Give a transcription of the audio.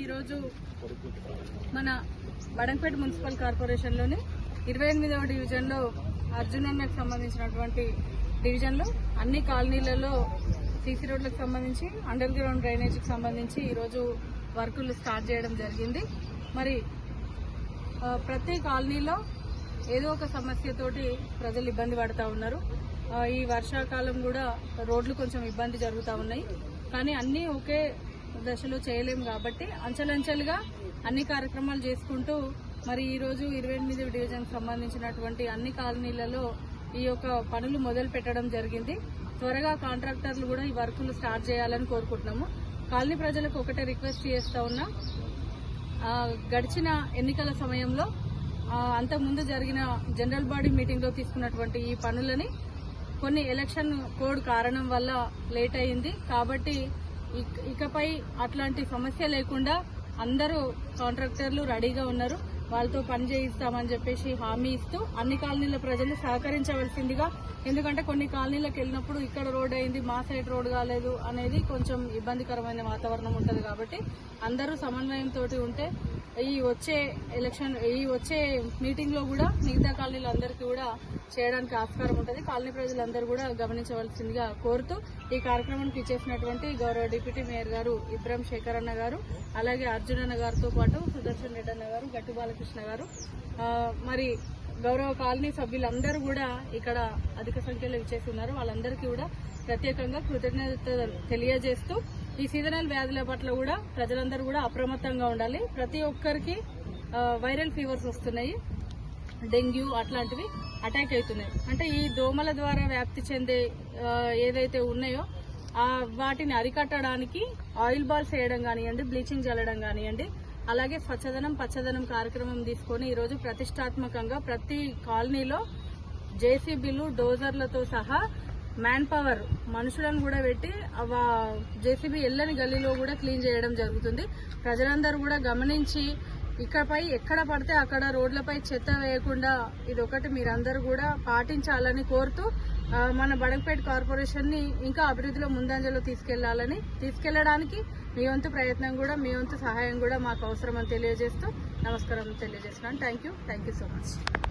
ఈరోజు మన బడంపేట మున్సిపల్ కార్పొరేషన్లోని ఇరవై ఎనిమిదవ డివిజన్లో అర్జునన్నకు సంబంధించినటువంటి డివిజన్లో అన్ని కాలనీలలో సీసీ రోడ్లకు సంబంధించి అండర్ గ్రౌండ్ డ్రైనేజీకి సంబంధించి ఈరోజు వర్కులు స్టార్ట్ చేయడం జరిగింది. మరి ప్రతి కాలనీలో ఏదో ఒక సమస్యతోటి ప్రజలు ఇబ్బంది పడతా ఉన్నారు. ఈ వర్షాకాలం కూడా రోడ్లు కొంచెం ఇబ్బంది జరుగుతూ ఉన్నాయి. కానీ అన్నీ ఒకే దశలో చేయలేము కాబట్టి అంచెలంచెలుగా అన్ని కార్యక్రమాలు చేసుకుంటూ మరి ఈ రోజు ఇరవై ఎనిమిది డివిజన్ సంబంధించినటువంటి అన్ని కాలనీలలో ఈ యొక్క పనులు మొదలు పెట్టడం జరిగింది. త్వరగా కాంట్రాక్టర్లు కూడా ఈ వర్కులు స్టార్ట్ చేయాలని కోరుకుంటున్నాము. కాలనీ ప్రజలకు ఒకటే రిక్వెస్ట్ చేస్తా ఉన్నా గడిచిన ఎన్నికల సమయంలో అంతకుముందు జరిగిన జనరల్ బాడీ మీటింగ్లో తీసుకున్నటువంటి ఈ పనులని కొన్ని ఎలక్షన్ కోడ్ కారణం వల్ల లేట్ అయింది కాబట్టి ఇకపై అట్లాంటి సమస్య లేకుండా అందరూ కాంట్రాక్టర్లు రెడీగా ఉన్నారు. వాళ్ళతో పని చేయిస్తామని చెప్పేసి హామీ ఇస్తూ అన్ని కాలనీల ప్రజలు సహకరించవలసిందిగా ఎందుకంటే కొన్ని కాలనీలకు వెళ్ళినప్పుడు ఇక్కడ రోడ్ అయింది మా సైడ్ రోడ్ కాలేదు అనేది కొంచెం ఇబ్బందికరమైన వాతావరణం ఉంటుంది కాబట్టి అందరూ సమన్వయంతో ఉంటే ఈ వచ్చే ఎలక్షన్ ఈ వచ్చే మీటింగ్లో కూడా మిగతా కాలనీలు అందరికీ కూడా చేయడానికి ఆస్కారం ఉంటుంది. కాలనీ ప్రజలందరూ కూడా గమనించవలసిందిగా కోరుతూ ఈ కార్యక్రమానికి ఇచ్చేసినటువంటి గౌరవ డిప్యూటీ మేయర్ గారు ఇబ్రాహిం శేఖర్ అన్న గారు అలాగే అర్జున్ అన్న గారితో పాటు సుదర్శన్ రెడ్డి అన్న గారు గట్టు బాలకృష్ణ గారు. మరి గౌరవ కాలనీ సభ్యులందరూ కూడా ఇక్కడ అధిక సంఖ్యలో ఇచ్చేసి ఉన్నారు. వాళ్ళందరికీ కూడా ప్రత్యేకంగా కృతజ్ఞత తెలియజేస్తూ ఈ సీజనల్ వ్యాధుల పట్ల కూడా ప్రజలందరూ కూడా అప్రమత్తంగా ఉండాలి. ప్రతి ఒక్కరికి వైరల్ ఫీవర్స్ వస్తున్నాయి. డెంగ్యూ అట్లాంటివి అటాక్ అవుతున్నాయి. అంటే ఈ దోమల ద్వారా వ్యాప్తి చెందే ఏదైతే ఉన్నాయో ఆ వాటిని అరికట్టడానికి ఆయిల్ బాల్స్ వేయడం కానివ్వండి బ్లీచింగ్ చల్లడం కానివ్వండి అలాగే స్వచ్ఛదనం పచ్చదనం కార్యక్రమం తీసుకొని ఈరోజు ప్రతిష్టాత్మకంగా ప్రతి కాలనీలో జేసీబీలు డోజర్లతో సహా మ్యాన్ పవర్ మనుషులను కూడా పెట్టి జేసీబీ ఎల్లని గల్లీలో కూడా క్లీన్ చేయడం జరుగుతుంది. ప్రజలందరూ కూడా గమనించి ఇక్కడపై ఎక్కడ పడితే అక్కడ రోడ్లపై చెత్త వేయకుండా ఇది ఒకటి మీరందరూ కూడా పాటించాలని కోరుతూ మన బడగపేట కార్పొరేషన్ని ఇంకా అభివృద్ధిలో ముందంజలో తీసుకెళ్ళాలని తీసుకెళ్ళడానికి మీ వంతు ప్రయత్నం కూడా మీ వంతు సహాయం కూడా మాకు అవసరమని తెలియజేస్తూ నమస్కారం తెలియజేస్తున్నాను. Thank you thank you so much